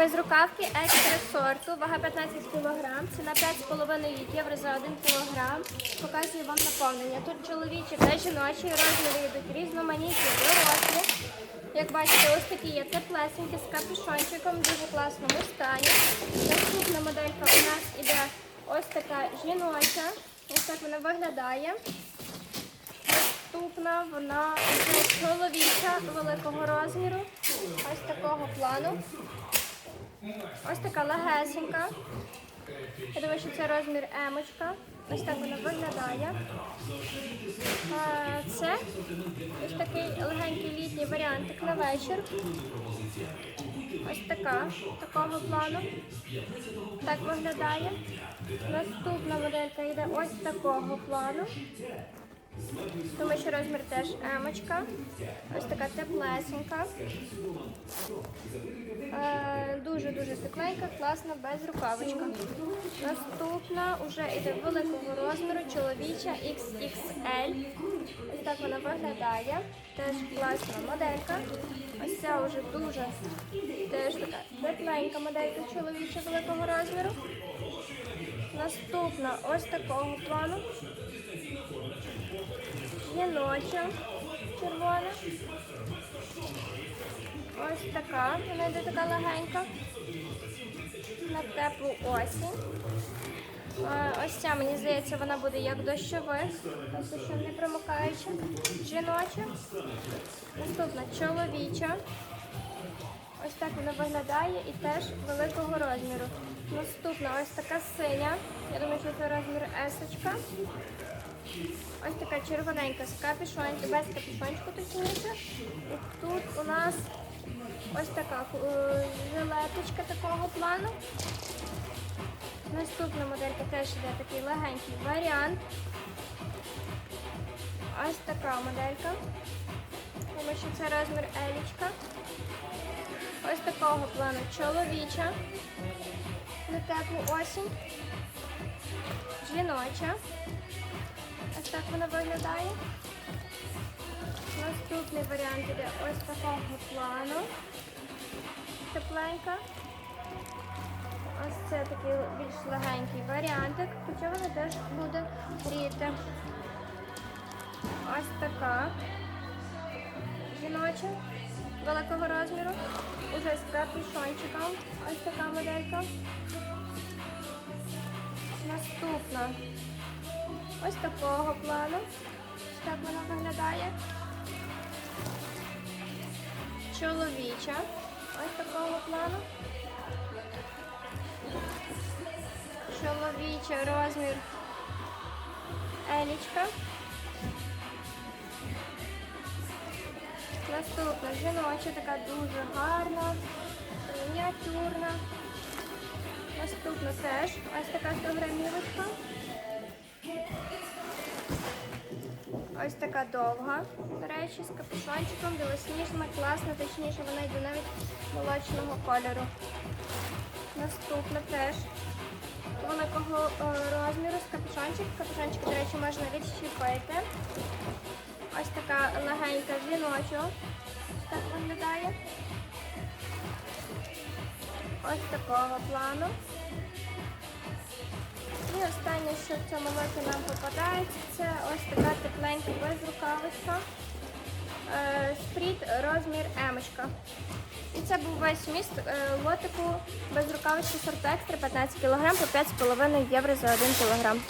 Без рукавки екстра сорту, вага 15 кг, ціна 5,5 євро за 1 кг. Показую вам наповнення. Тут чоловічі та жіночі розміри йдуть різноманітні, дорослі. Як бачите, ось такі є теплесенькі з капюшончиком, в дуже класному стані. Наступна моделька у нас іде ось така жіноча. Ось так вона виглядає. Наступна вона чоловіча великого розміру. Ось такого плану. Ось така легесенька. Я думаю, що це розмір емочка. Ось так вона виглядає. Це ось такий легенький літній варіантик на вечір. Ось така, такого плану. Так виглядає. Наступна моделька йде ось такого плану. Тому що розмір теж емочка. Ось така теплесенька. Е, Дуже-дуже тепленька, класна, без рукавичка. Наступна вже йде великого розміру, чоловіча XXL. Ось так вона виглядає. Теж класна моделька. Ось ця вже дуже теж така тепленька моделька чоловіча великого розміру. Наступна ось такого плану. Жіноча червона. Ось така, вона йде така легенька. На теплу осінь. Ось ця, мені здається, вона буде як дощовик, тобто що не промокаюча. Жіноча. Наступна чоловіча. Ось так вона виглядає і теж великого розміру. Наступна ось така синя. Я думаю, що це розмір есочка. Ось така червоненька з капюшончиком, без капюшончику точніше. І тут у нас ось така е, жилеточка такого плану. Наступна моделька теж йде такий легенький варіант. Ось така моделька. Тому що це розмір елічка. Ось такого плану чоловіча. На теплу осінь. Жіноча. Ось так вона виглядає. Наступний варіант іде ось такого плану. Тепленька. Ось це такий більш легенький варіантик, хоча вона теж буде гріти. Ось така жіноча великого розміру. Уже з капюшончиком. Ось така моделька. Наступна. Ось такого плану. Так вона виглядає. Чоловіча. Ось такого плану. Чоловіча розмір елічка. Наступна жіноча, така дуже гарна, мініатюрна. Наступна теж ось така 100 грамівочка. Ось така довга, до речі, з капюшончиком, білосніжна, класна, точніше, вона йде навіть молочного кольору. Наступна теж великого е, розміру з капюшончик. Капюшончик, до речі, можна відщепити. Ось така легенька жіноча. Ось так виглядає. Ось такого плану. Останнє, що в цьому лоті нам попадається, це ось така тепленька безрукавиця. Е, Спріт розмір емочка. І це був весь міст е, лотику безрукавички сорту екстра 15 кг по 5,5 євро за 1 кг.